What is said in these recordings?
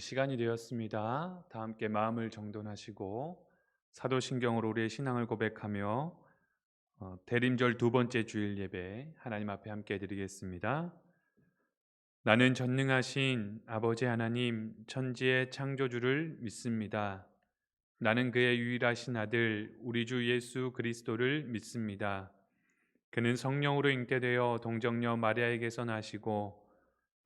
시간이 되었습니다. 다 함께 마음을 정돈하시고 사도신경으로 우리의 신앙을 고백하며 어, 대림절 두 번째 주일 예배 하나님 앞에 함께 드리겠습니다. 나는 전능하신 아버지 하나님 천지의 창조주를 믿습니다. 나는 그의 유일하신 아들 우리 주 예수 그리스도를 믿습니다. 그는 성령으로 잉태되어 동정녀 마리아에게서 나시고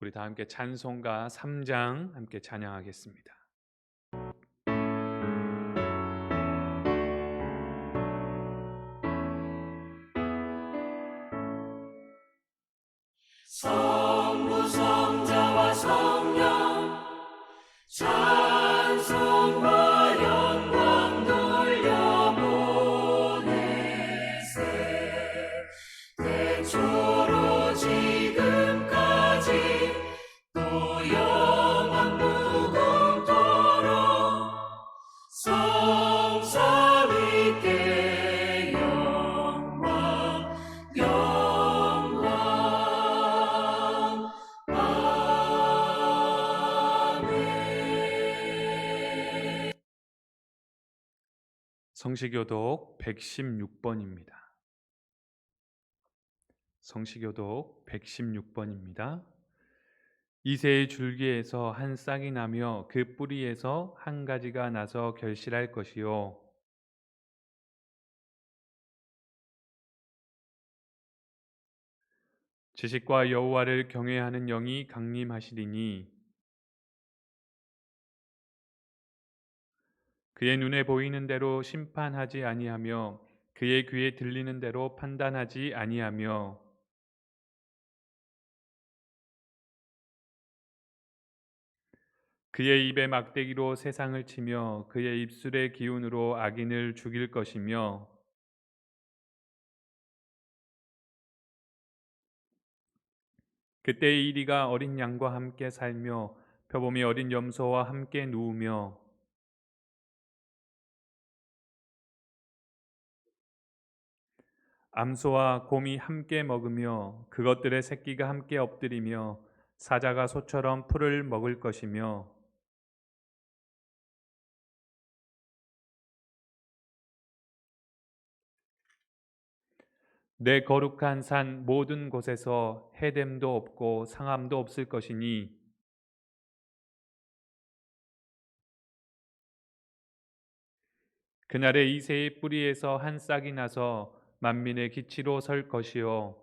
우리 다 함께 찬송가 3장 함께 찬양하겠습니다. 성시교독 116번입니다. 성시교독 116번입니다. 이새의 줄기에서 한 싹이 나며 그 뿌리에서 한 가지가 나서 결실할 것이요 지식과 여호와를 경외하는 영이 강림하시리니 그의 눈에 보이는 대로 심판하지 아니하며 그의 귀에 들리는 대로 판단하지 아니하며 그의 입에 막대기로 세상을 치며 그의 입술의 기운으로 악인을 죽일 것이며 그때의 이리가 어린 양과 함께 살며 표범이 어린 염소와 함께 누우며 암소와 곰이 함께 먹으며 그것들의 새끼가 함께 엎드리며 사자가 소처럼 풀을 먹을 것이며 내 거룩한 산 모든 곳에서 해됨도 없고 상함도 없을 것이니 그날에 이새의 뿌리에서 한 싹이 나서 만민의 기치로 설 것이요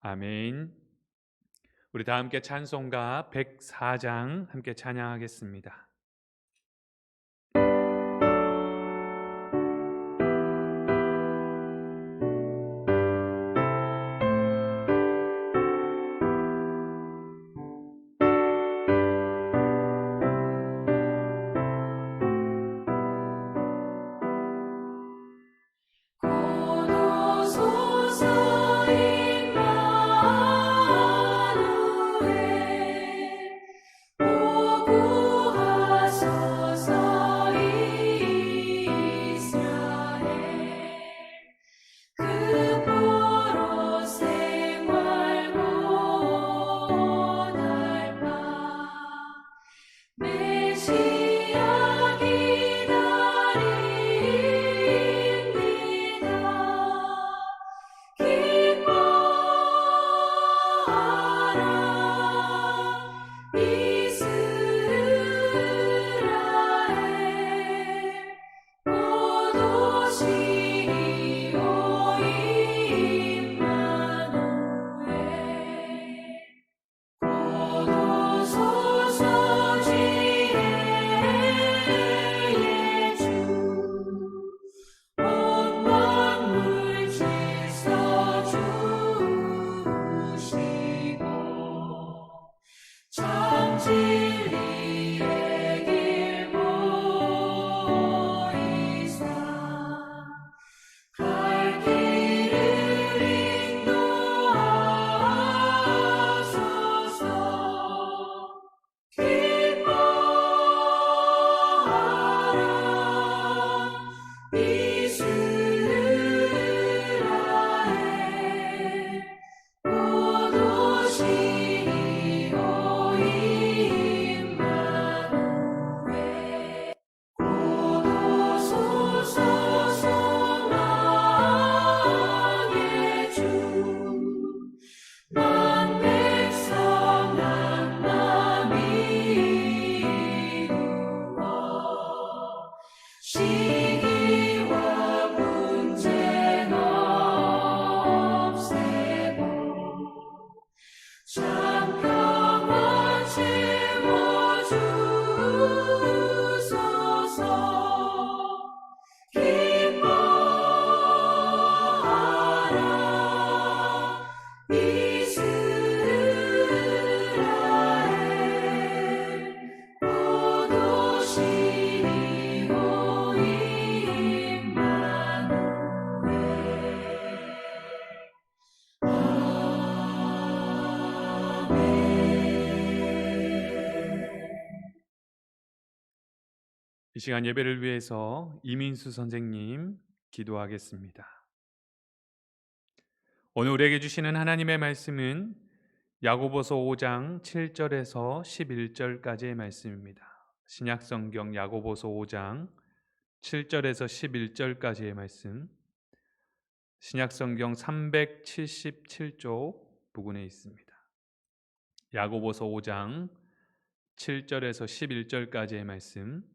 아멘. 우리 다 함께 찬송가 104장 함께 찬양하겠습니다. 시간 예배를 위해서 이민수 선생님 기도하겠습니다. 오늘 우리에게 주시는 하나님의 말씀은 야고보서 5장 7절에서 11절까지의 말씀입니다. 신약 성경 야고보서 5장 7절에서 11절까지의 말씀. 신약 성경 377쪽 부근에 있습니다. 야고보서 5장 7절에서 11절까지의 말씀.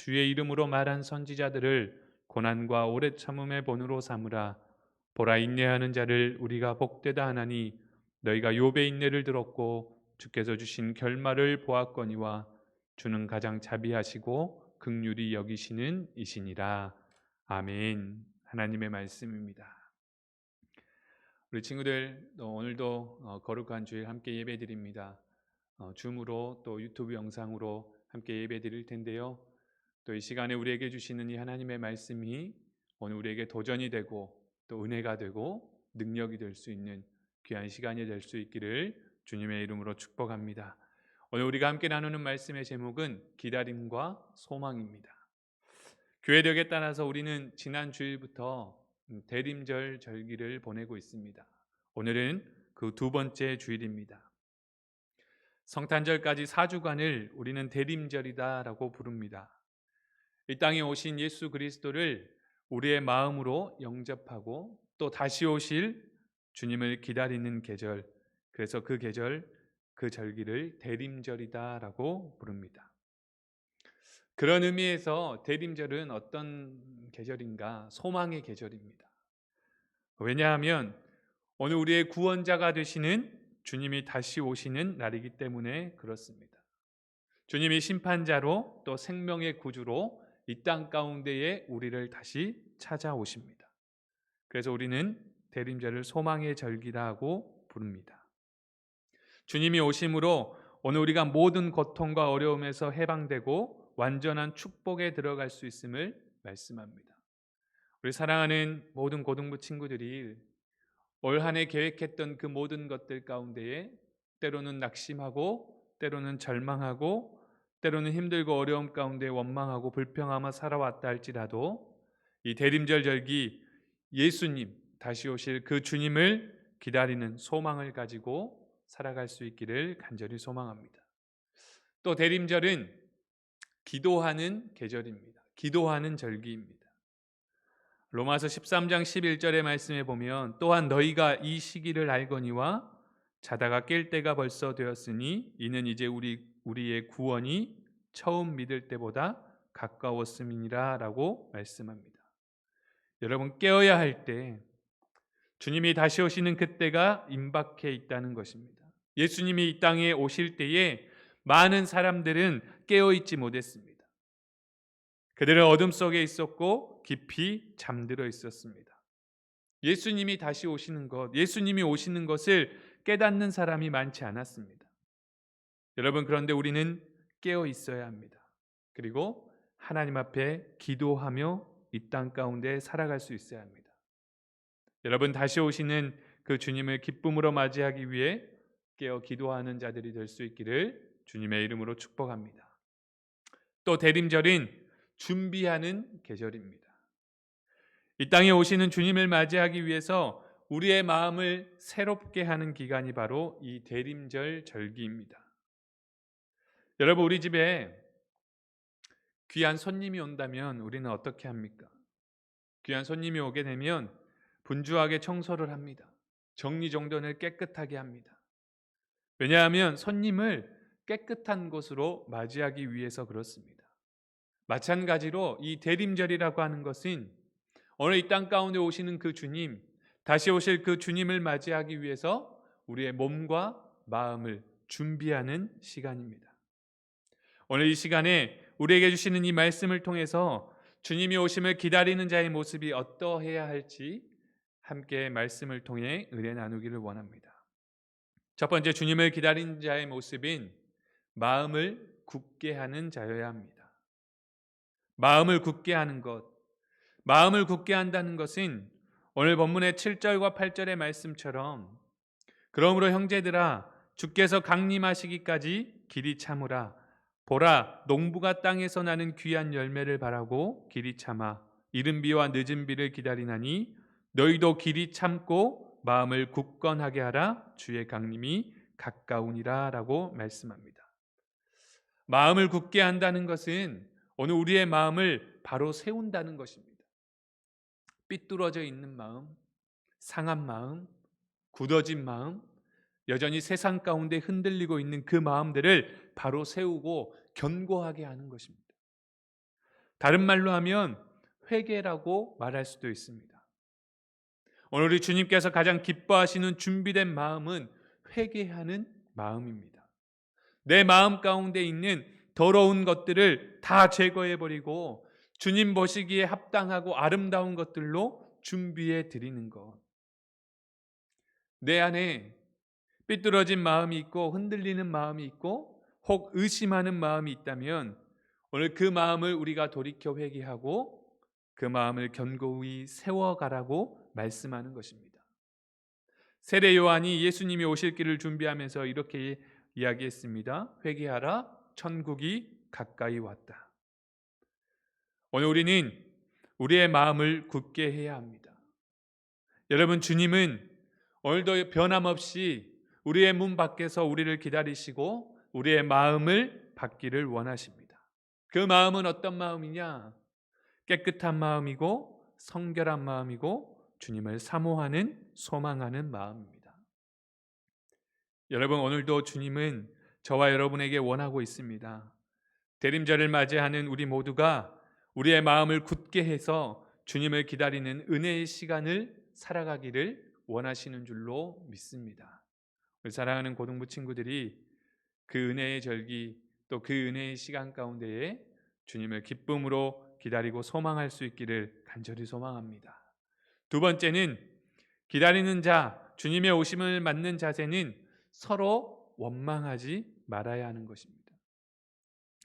주의 이름으로 말한 선지자들을 고난과 오래 참음의 본으로 삼으라 보라 인내하는 자를 우리가 복되다 하나니 너희가 욥의 인내를 들었고 주께서 주신 결말을 보았거니와 주는 가장 자비하시고 극률이 여기시는 이시니라 아멘 하나님의 말씀입니다. 우리 친구들 또 오늘도 어, 거룩한 주일 함께 예배드립니다. 어, 줌으로 또 유튜브 영상으로 함께 예배드릴 텐데요. 또 이 시간에 우리에게 주시는 이 하나님의 말씀이 오늘 우리에게 도전이 되고 또 은혜가 되고 능력이 될 수 있는 귀한 시간이 될 수 있기를 주님의 이름으로 축복합니다. 오늘 우리가 함께 나누는 말씀의 제목은 기다림과 소망입니다. 교회력에 따라서 우리는 지난 주일부터 음, 대림절 절기를 보내고 있습니다. 오늘은 그 두 번째 주일입니다. 성탄절까지 4주간을 우리는 대림절이다라고 부릅니다. 이 땅에 오신 예수 그리스도를 우리의 마음으로 영접하고 또 다시 오실 주님을 기다리는 계절. 그래서 그 계절, 그 절기를 대림절이다라고 부릅니다. 그런 의미에서 대림절은 어떤 계절인가? 소망의 계절입니다. 왜냐하면 오늘 우리의 구원자가 되시는 주님이 다시 오시는 날이기 때문에 그렇습니다. 주님이 심판자로 또 생명의 구주로 이 땅 가운데에 우리를 다시 찾아오십니다. 그래서 우리는 대림절을 소망의 절기라고 부릅니다. 주님이 오심으로 오늘 우리가 모든 고통과 어려움에서 해방되고 완전한 축복에 들어갈 수 있음을 말씀합니다. 우리 사랑하는 모든 고등부 친구들이 올 한해 계획했던 그 모든 것들 가운데에 때로는 낙심하고 때로는 절망하고 때로는 힘들고 어려움 가운데 원망하고 불평하며 살아왔다 할지라도 이 대림절 절기 예수님 다시 오실 그 주님을 기다리는 소망을 가지고 살아갈 수 있기를 간절히 소망합니다. 또 대림절은 기도하는 계절입니다. 기도하는 절기입니다. 로마서 13장 11절의 말씀에 보면 또한 너희가 이 시기를 알거니와 자다가 깰 때가 벌써 되었으니 이는 이제 우리 우리의 구원이 처음 믿을 때보다 가까웠음이니라라고 말씀합니다. 여러분 깨어야 할 때 주님이 다시 오시는 그때가 임박해 있다는 것입니다. 예수님이 이 땅에 오실 때에 많은 사람들은 깨어 있지 못했습니다. 그들은 어둠 속에 있었고 깊이 잠들어 있었습니다. 예수님이 다시 오시는 것, 예수님이 오시는 것을 깨닫는 사람이 많지 않았습니다. 여러분 그런데 우리는 깨어 있어야 합니다. 그리고 하나님 앞에 기도하며 이 땅 가운데 살아갈 수 있어야 합니다. 여러분 다시 오시는 그 주님을 기쁨으로 맞이하기 위해 깨어 기도하는 자들이 될 수 있기를 주님의 이름으로 축복합니다. 또 대림절은 준비하는 계절입니다. 이 땅에 오시는 주님을 맞이하기 위해서 우리의 마음을 새롭게 하는 기간이 바로 이 대림절 절기입니다. 여러분 우리 집에 귀한 손님이 온다면 우리는 어떻게 합니까? 귀한 손님이 오게 되면 분주하게 청소를 합니다. 정리정돈을 깨끗하게 합니다. 왜냐하면 손님을 깨끗한 곳으로 맞이하기 위해서 그렇습니다. 마찬가지로 이 대림절이라고 하는 것은 오늘 이 땅 가운데 오시는 그 주님, 다시 오실 그 주님을 맞이하기 위해서 우리의 몸과 마음을 준비하는 시간입니다. 오늘 이 시간에 우리에게 주시는 이 말씀을 통해서 주님이 오심을 기다리는 자의 모습이 어떠해야 할지 함께 말씀을 통해 은혜 나누기를 원합니다. 첫 번째 주님을 기다리는 자의 모습인 마음을 굳게 하는 자여야 합니다. 마음을 굳게 하는 것. 마음을 굳게 한다는 것은 오늘 본문의 7절과 8절의 말씀처럼 그러므로 형제들아 주께서 강림하시기까지 길이 참으라 보라 농부가 땅에서 나는 귀한 열매를 바라고 길이 참아 이른 비와 늦은 비를 기다리나니 너희도 길이 참고 마음을 굳건하게 하라 주의 강림이 가까우니라라고 말씀합니다. 마음을 굳게 한다는 것은 오늘 우리의 마음을 바로 세운다는 것입니다. 삐뚤어져 있는 마음, 상한 마음, 굳어진 마음, 여전히 세상 가운데 흔들리고 있는 그 마음들을 바로 세우고 견고하게 하는 것입니다. 다른 말로 하면 회개라고 말할 수도 있습니다. 오늘 우리 주님께서 가장 기뻐하시는 준비된 마음은 회개하는 마음입니다. 내 마음 가운데 있는 더러운 것들을 다 제거해 버리고 주님 보시기에 합당하고 아름다운 것들로 준비해 드리는 것. 내 안에 삐뚤어진 마음이 있고 흔들리는 마음이 있고 혹 의심하는 마음이 있다면 오늘 그 마음을 우리가 돌이켜 회개하고 그 마음을 견고히 세워가라고 말씀하는 것입니다. 세례 요한이 예수님이 오실 길을 준비하면서 이렇게 이야기했습니다. 회개하라, 천국이 가까이 왔다. 오늘 우리는 우리의 마음을 굳게 해야 합니다. 여러분, 주님은 오늘도 변함없이 우리의 문 밖에서 우리를 기다리시고 우리의 마음을 받기를 원하십니다. 그 마음은 어떤 마음이냐? 깨끗한 마음이고 성결한 마음이고 주님을 사모하는 소망하는 마음입니다. 여러분 오늘도 주님은 저와 여러분에게 원하고 있습니다. 대림절을 맞이하는 우리 모두가 우리의 마음을 굳게 해서 주님을 기다리는 은혜의 시간을 살아가기를 원하시는 줄로 믿습니다. 사랑하는 고등부 친구들이 그 은혜의 절기 또 그 은혜의 시간 가운데에 주님을 기쁨으로 기다리고 소망할 수 있기를 간절히 소망합니다. 두 번째는 기다리는 자, 주님의 오심을 맞는 자세는 서로 원망하지 말아야 하는 것입니다.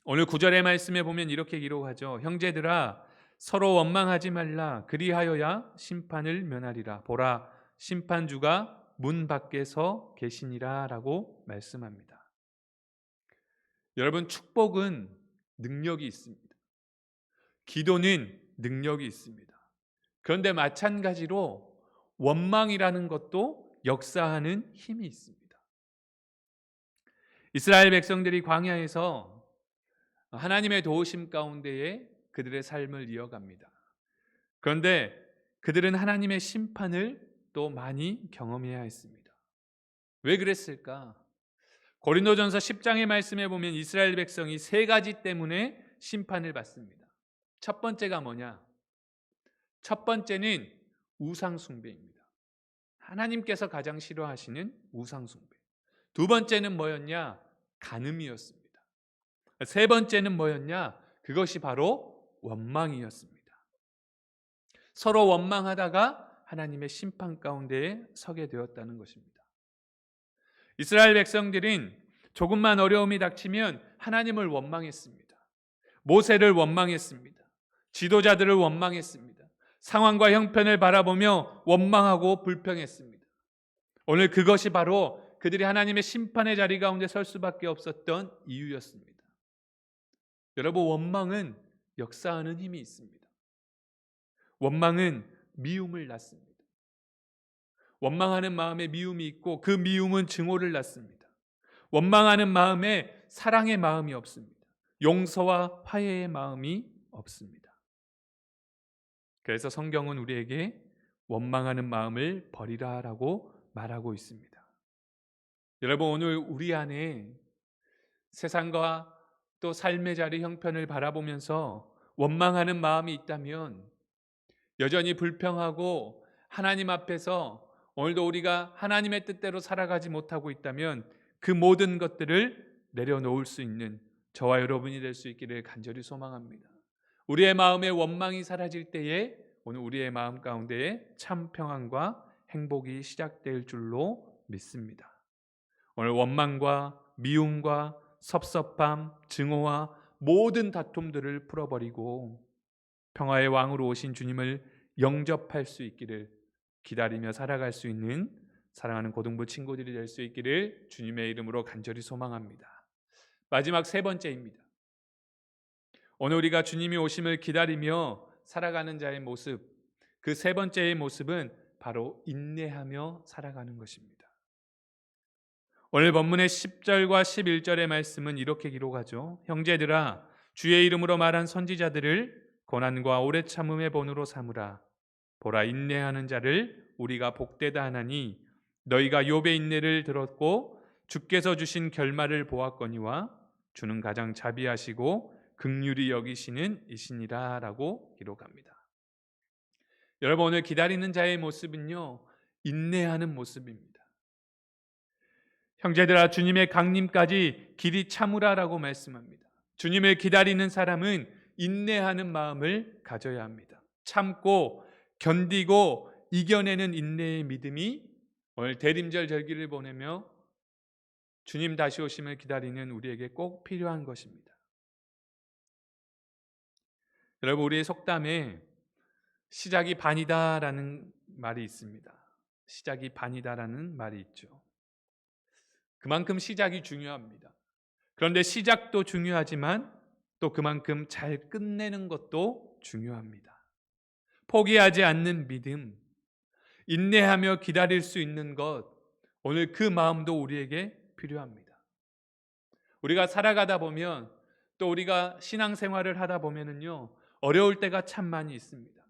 오늘 구절의 말씀에 보면 이렇게 기록하죠. 형제들아 서로 원망하지 말라 그리하여야 심판을 면하리라. 보라 심판주가 문 밖에서 계시니라라고 말씀합니다. 여러분 축복은 능력이 있습니다. 기도는 능력이 있습니다. 그런데 마찬가지로 원망이라는 것도 역사하는 힘이 있습니다. 이스라엘 백성들이 광야에서 하나님의 도우심 가운데에 그들의 삶을 이어갑니다. 그런데 그들은 하나님의 심판을 또 많이 경험해야 했습니다. 왜 그랬을까? 고린도전서 10장의 말씀에 보면 이스라엘 백성이 세 가지 때문에 심판을 받습니다. 첫 번째가 뭐냐? 첫 번째는 우상숭배입니다. 하나님께서 가장 싫어하시는 우상숭배. 두 번째는 뭐였냐? 간음이었습니다. 세 번째는 뭐였냐? 그것이 바로 원망이었습니다. 서로 원망하다가 하나님의 심판 가운데에 서게 되었다는 것입니다. 이스라엘 백성들은 조금만 어려움이 닥치면 하나님을 원망했습니다. 모세를 원망했습니다. 지도자들을 원망했습니다. 상황과 형편을 바라보며 원망하고 불평했습니다. 오늘 그것이 바로 그들이 하나님의 심판의 자리 가운데 설 수밖에 없었던 이유였습니다. 여러분, 원망은 역사하는 힘이 있습니다. 원망은 미움을 낳습니다. 원망하는 마음에 미움이 있고 그 미움은 증오를 낳습니다. 원망하는 마음에 사랑의 마음이 없습니다. 용서와 화해의 마음이 없습니다. 그래서 성경은 우리에게 원망하는 마음을 버리라라고 말하고 있습니다. 여러분 오늘 우리 안에 세상과 또 삶의 자리 형편을 바라보면서 원망하는 마음이 있다면 여전히 불평하고 하나님 앞에서 오늘도 우리가 하나님의 뜻대로 살아가지 못하고 있다면 그 모든 것들을 내려놓을 수 있는 저와 여러분이 될 수 있기를 간절히 소망합니다. 우리의 마음의 원망이 사라질 때에 오늘 우리의 마음 가운데에 참 평안과 행복이 시작될 줄로 믿습니다. 오늘 원망과 미움과 섭섭함, 증오와 모든 다툼들을 풀어버리고 평화의 왕으로 오신 주님을 영접할 수 있기를 기다리며 살아갈 수 있는 사랑하는 고등부 친구들이 될 수 있기를 주님의 이름으로 간절히 소망합니다. 마지막 세 번째입니다. 오늘 우리가 주님이 오심을 기다리며 살아가는 자의 모습, 그 세 번째의 모습은 바로 인내하며 살아가는 것입니다. 오늘 본문의 10절과 11절의 말씀은 이렇게 기록하죠. 형제들아 주의 이름으로 말한 선지자들을 고난과 오래 참음의 본으로 삼으라. 보라 인내하는 자를 우리가 복되다 하나니 너희가 욥의 인내를 들었고 주께서 주신 결말을 보았거니와 주는 가장 자비하시고 극률이 여기시는 이시니라라고 기록합니다. 여러분 오늘 기다리는 자의 모습은요 인내하는 모습입니다. 형제들아 주님의 강림까지 길이 참으라라고 말씀합니다. 주님을 기다리는 사람은 인내하는 마음을 가져야 합니다. 참고 견디고 이겨내는 인내의 믿음이 오늘 대림절 절기를 보내며 주님 다시 오심을 기다리는 우리에게 꼭 필요한 것입니다. 여러분 우리의 속담에 시작이 반이다라는 말이 있습니다. 시작이 반이다라는 말이 있죠. 그만큼 시작이 중요합니다. 그런데 시작도 중요하지만 또 그만큼 잘 끝내는 것도 중요합니다. 포기하지 않는 믿음, 인내하며 기다릴 수 있는 것, 오늘 그 마음도 우리에게 필요합니다. 우리가 살아가다 보면 또 우리가 신앙생활을 하다 보면은요, 어려울 때가 참 많이 있습니다.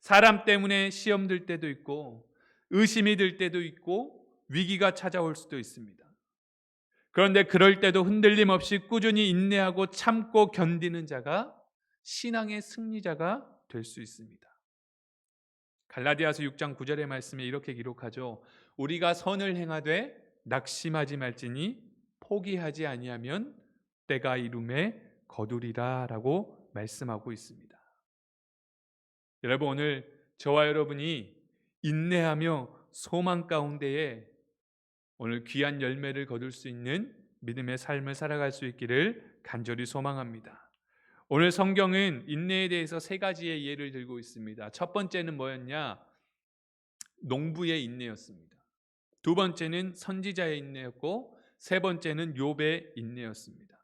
사람 때문에 시험 들 때도 있고, 의심이 들 때도 있고, 위기가 찾아올 수도 있습니다. 그런데 그럴 때도 흔들림 없이 꾸준히 인내하고 참고 견디는 자가 신앙의 승리자가 될 수 있습니다. 갈라디아서 6장 9절의 말씀에 이렇게 기록하죠. 우리가 선을 행하되 낙심하지 말지니 포기하지 아니하면 때가 이름에 거두리라라고 말씀하고 있습니다. 여러분 오늘 저와 여러분이 인내하며 소망 가운데에 오늘 귀한 열매를 거둘 수 있는 믿음의 삶을 살아갈 수 있기를 간절히 소망합니다. 오늘 성경은 인내에 대해서 세 가지의 예를 들고 있습니다. 첫 번째는 뭐였냐? 농부의 인내였습니다. 두 번째는 선지자의 인내였고 세 번째는 욥의 인내였습니다.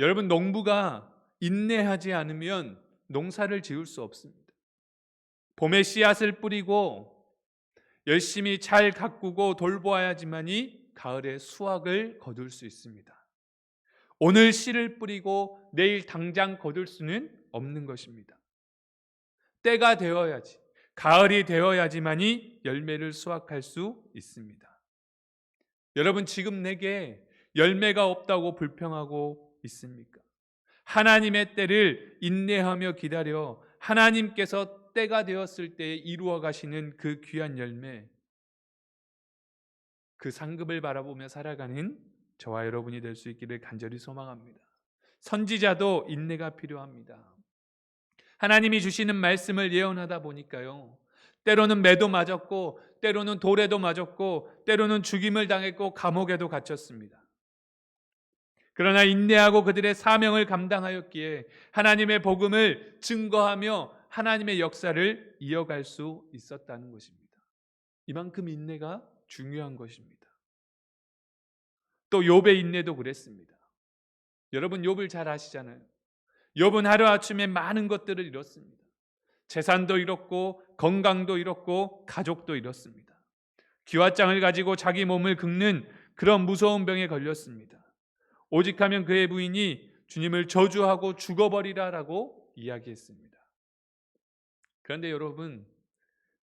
여러분 농부가 인내하지 않으면 농사를 지을 수 없습니다. 봄에 씨앗을 뿌리고 열심히 잘 가꾸고 돌보아야지만이 가을에 수확을 거둘 수 있습니다. 오늘 씨를 뿌리고 내일 당장 거둘 수는 없는 것입니다. 때가 되어야지, 가을이 되어야지만이 열매를 수확할 수 있습니다. 여러분 지금 내게 열매가 없다고 불평하고 있습니까? 하나님의 때를 인내하며 기다려 하나님께서 때가 되었을 때 이루어 가시는 그 귀한 열매, 그 상급을 바라보며 살아가는 저와 여러분이 될 수 있기를 간절히 소망합니다. 선지자도 인내가 필요합니다. 하나님이 주시는 말씀을 예언하다 보니까요. 때로는 매도 맞았고, 때로는 돌에도 맞았고, 때로는 죽임을 당했고, 감옥에도 갇혔습니다. 그러나 인내하고 그들의 사명을 감당하였기에 하나님의 복음을 증거하며 하나님의 역사를 이어갈 수 있었다는 것입니다. 이만큼 인내가 중요한 것입니다. 또 욥의 인내도 그랬습니다. 여러분 욥을 잘 아시잖아요. 욥은 하루아침에 많은 것들을 잃었습니다. 재산도 잃었고 건강도 잃었고 가족도 잃었습니다. 기와장을 가지고 자기 몸을 긁는 그런 무서운 병에 걸렸습니다. 오직 하면 그의 부인이 주님을 저주하고 죽어버리라라고 이야기했습니다. 그런데 여러분,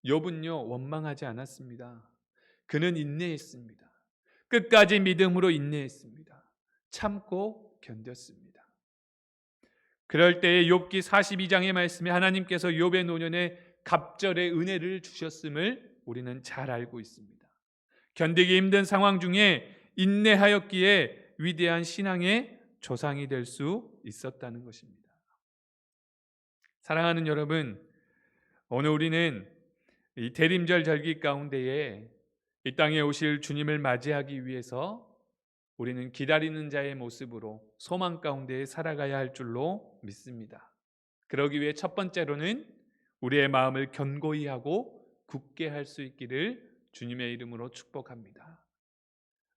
욥은요 원망하지 않았습니다. 그는 인내했습니다. 끝까지 믿음으로 인내했습니다. 참고 견뎠습니다. 그럴 때에 욥기 42장의 말씀에 하나님께서 욥의 노년에 갑절의 은혜를 주셨음을 우리는 잘 알고 있습니다. 견디기 힘든 상황 중에 인내하였기에 위대한 신앙의 조상이 될 수 있었다는 것입니다. 사랑하는 여러분, 오늘 우리는 이 대림절 절기 가운데에 이 땅에 오실 주님을 맞이하기 위해서 우리는 기다리는 자의 모습으로 소망 가운데 살아가야 할 줄로 믿습니다. 그러기 위해 첫 번째로는 우리의 마음을 견고히 하고 굳게 할 수 있기를 주님의 이름으로 축복합니다.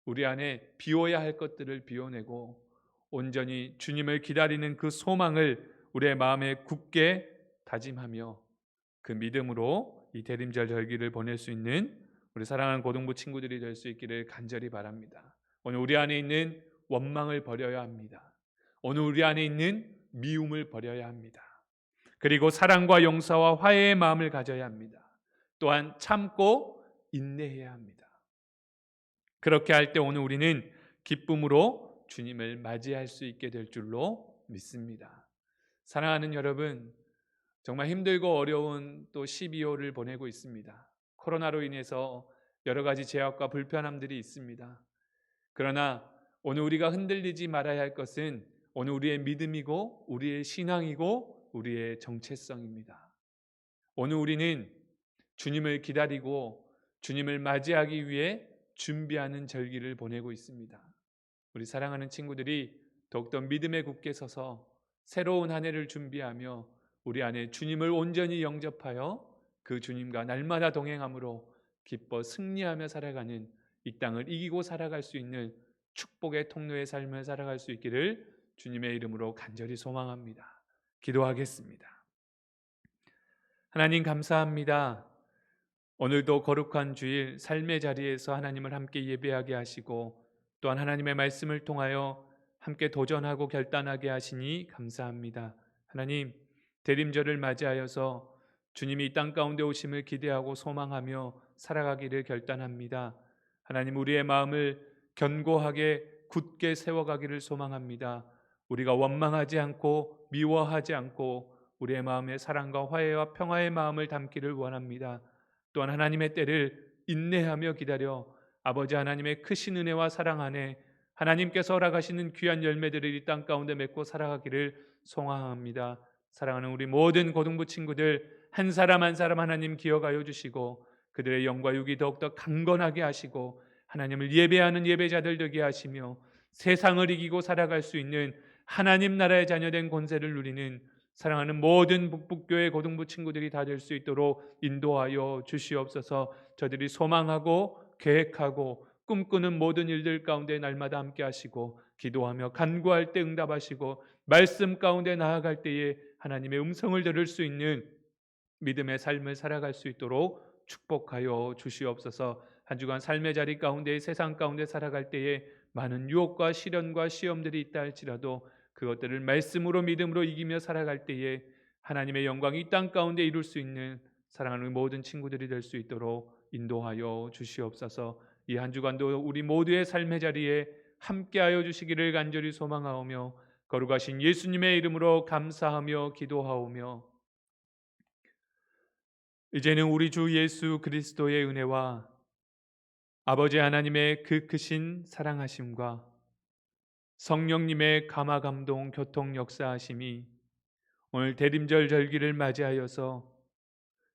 우리 안에 비워야 할 것들을 비워내고 온전히 주님을 기다리는 그 소망을 우리의 마음에 굳게 다짐하며 그 믿음으로 이 대림절 절기를 보낼 수 있는 우리 사랑하는 고등부 친구들이 될 수 있기를 간절히 바랍니다. 오늘 우리 안에 있는 원망을 버려야 합니다. 오늘 우리 안에 있는 미움을 버려야 합니다. 그리고 사랑과 용서와 화해의 마음을 가져야 합니다. 또한 참고 인내해야 합니다. 그렇게 할 때 오늘 우리는 기쁨으로 주님을 맞이할 수 있게 될 줄로 믿습니다. 사랑하는 여러분, 정말 힘들고 어려운 또 12월을 보내고 있습니다. 코로나로 인해서 여러 가지 제약과 불편함들이 있습니다. 그러나 오늘 우리가 흔들리지 말아야 할 것은 오늘 우리의 믿음이고 우리의 신앙이고 우리의 정체성입니다. 오늘 우리는 주님을 기다리고 주님을 맞이하기 위해 준비하는 절기를 보내고 있습니다. 우리 사랑하는 친구들이 더욱더 믿음에 굳게 서서 새로운 한 해를 준비하며 우리 안에 주님을 온전히 영접하여 그 주님과 날마다 동행함으로 기뻐 승리하며 살아가는 이 땅을 이기고 살아갈 수 있는 축복의 통로의 삶을 살아갈 수 있기를 주님의 이름으로 간절히 소망합니다. 기도하겠습니다. 하나님 감사합니다. 오늘도 거룩한 주일 삶의 자리에서 하나님을 함께 예배하게 하시고 또한 하나님의 말씀을 통하여 함께 도전하고 결단하게 하시니 감사합니다. 하나님 대림절을 맞이하여서 주님이 이 땅 가운데 오심을 기대하고 소망하며 살아가기를 결단합니다. 하나님 우리의 마음을 견고하게 굳게 세워가기를 소망합니다. 우리가 원망하지 않고 미워하지 않고 우리의 마음에 사랑과 화해와 평화의 마음을 담기를 원합니다. 또한 하나님의 때를 인내하며 기다려 아버지 하나님의 크신 은혜와 사랑 안에 하나님께서 허락하시는 귀한 열매들을 이 땅 가운데 맺고 살아가기를 소망합니다. 사랑하는 우리 모든 고등부 친구들 한 사람 한 사람 하나님 기억하여 주시고 그들의 영과 육이 더욱더 강건하게 하시고 하나님을 예배하는 예배자들 되게 하시며 세상을 이기고 살아갈 수 있는 하나님 나라의 자녀된 권세를 누리는 사랑하는 모든 북북교회 고등부 친구들이 다 될 수 있도록 인도하여 주시옵소서. 저들이 소망하고 계획하고 꿈꾸는 모든 일들 가운데 날마다 함께 하시고 기도하며 간구할 때 응답하시고 말씀 가운데 나아갈 때에 하나님의 음성을 들을 수 있는 믿음의 삶을 살아갈 수 있도록 축복하여 주시옵소서. 한 주간 삶의 자리 가운데 세상 가운데 살아갈 때에 많은 유혹과 시련과 시험들이 있다 할지라도 그것들을 말씀으로 믿음으로 이기며 살아갈 때에 하나님의 영광이 이 땅 가운데 이룰 수 있는 사랑하는 모든 친구들이 될 수 있도록 인도하여 주시옵소서. 이 한 주간도 우리 모두의 삶의 자리에 함께하여 주시기를 간절히 소망하오며 거룩하신 예수님의 이름으로 감사하며 기도하오며 이제는 우리 주 예수 그리스도의 은혜와 아버지 하나님의 그 크신 사랑하심과 성령님의 감화 감동 교통 역사하심이 오늘 대림절 절기를 맞이하여서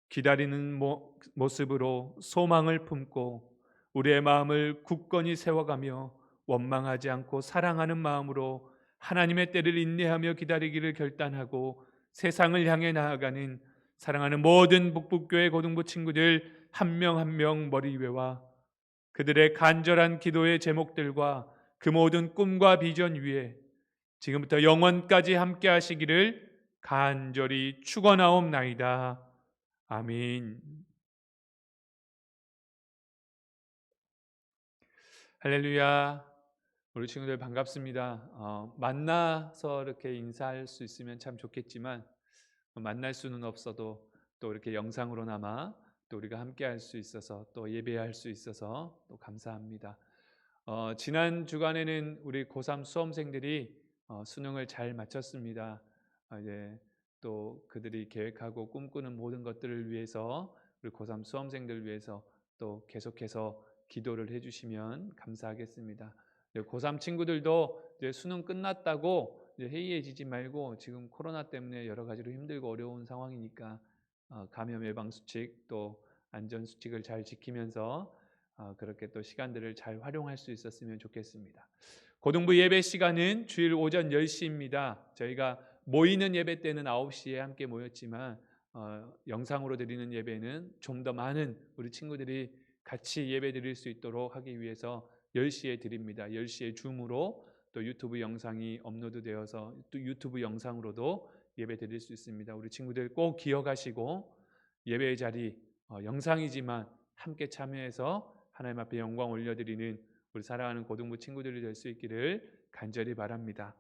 기다리는 모, 모습으로 소망을 품고 우리의 마음을 굳건히 세워가며 원망하지 않고 사랑하는 마음으로 하나님의 때를 인내하며 기다리기를 결단하고 세상을 향해 나아가는 사랑하는 모든 북북교회 고등부 친구들 한 명 한 명 머리 위와 그들의 간절한 기도의 제목들과 그 모든 꿈과 비전 위에 지금부터 영원까지 함께 하시기를 간절히 축원하옵나이다. 아멘. 할렐루야. 우리 친구들 반갑습니다. 어, 만나서 이렇게 인사할 수 있으면 참 좋겠지만 만날 수는 없어도 또 이렇게 영상으로나마 또 우리가 함께 할 수 있어서 또 예배할 수 있어서 또 감사합니다. 어, 지난 주간에는 우리 고3 수험생들이 어, 수능을 잘 마쳤습니다. 어, 이제 또 그들이 계획하고 꿈꾸는 모든 것들을 위해서 우리 고3 수험생들을 위해서 또 계속해서 기도를 해주시면 감사하겠습니다. 이제 고3 친구들도 이제 수능 끝났다고 해이해지지 말고 지금 코로나 때문에 여러 가지로 힘들고 어려운 상황이니까 어, 감염 예방 수칙 또 안전 수칙을 잘 지키면서 어, 그렇게 또 시간들을 잘 활용할 수 있었으면 좋겠습니다. 고등부 예배 시간은 주일 오전 10시입니다. 저희가 모이는 예배 때는 9시에 함께 모였지만 어, 영상으로 드리는 예배는 좀 더 많은 우리 친구들이 같이 예배 드릴 수 있도록 하기 위해서 10시에 드립니다. 10시에 줌으로 또 유튜브 영상이 업로드되어서 또 유튜브 영상으로도 예배 드릴 수 있습니다. 우리 친구들 꼭 기억하시고 예배의 자리 어, 영상이지만 함께 참여해서 하나님 앞에 영광 올려드리는 우리 사랑하는 고등부 친구들이 될 수 있기를 간절히 바랍니다.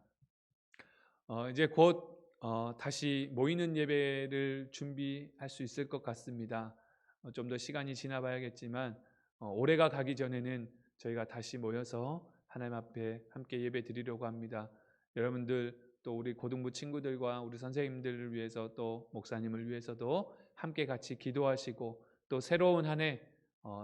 어, 이제 곧 어, 다시 모이는 예배를 준비할 수 있을 것 같습니다. 어, 좀더 시간이 지나봐야겠지만 어, 올해가 가기 전에는 저희가 다시 모여서 하나님 앞에 함께 예배 드리려고 합니다. 여러분들 또 우리 고등부 친구들과 우리 선생님들을 위해서 또 목사님을 위해서도 함께 같이 기도하시고 또 새로운 한 해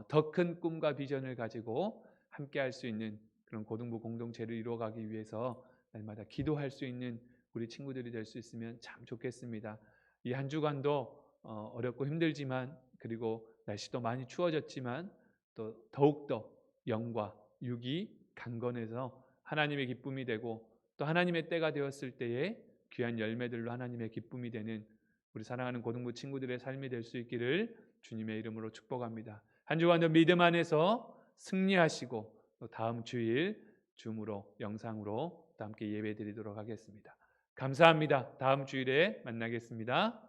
더 큰 꿈과 비전을 가지고 함께 할 수 있는 그런 고등부 공동체를 이루어가기 위해서 날마다 기도할 수 있는 우리 친구들이 될 수 있으면 참 좋겠습니다. 이 한 주간도 어, 어렵고 힘들지만 그리고 날씨도 많이 추워졌지만 또 더욱더 영과 육이 강건해서 하나님의 기쁨이 되고 또 하나님의 때가 되었을 때에 귀한 열매들로 하나님의 기쁨이 되는 우리 사랑하는 고등부 친구들의 삶이 될 수 있기를 주님의 이름으로 축복합니다. 한 주간도 믿음 안에서 승리하시고 또 다음 주일 줌으로 영상으로 또 함께 예배 드리도록 하겠습니다. 감사합니다. 다음 주일에 만나겠습니다.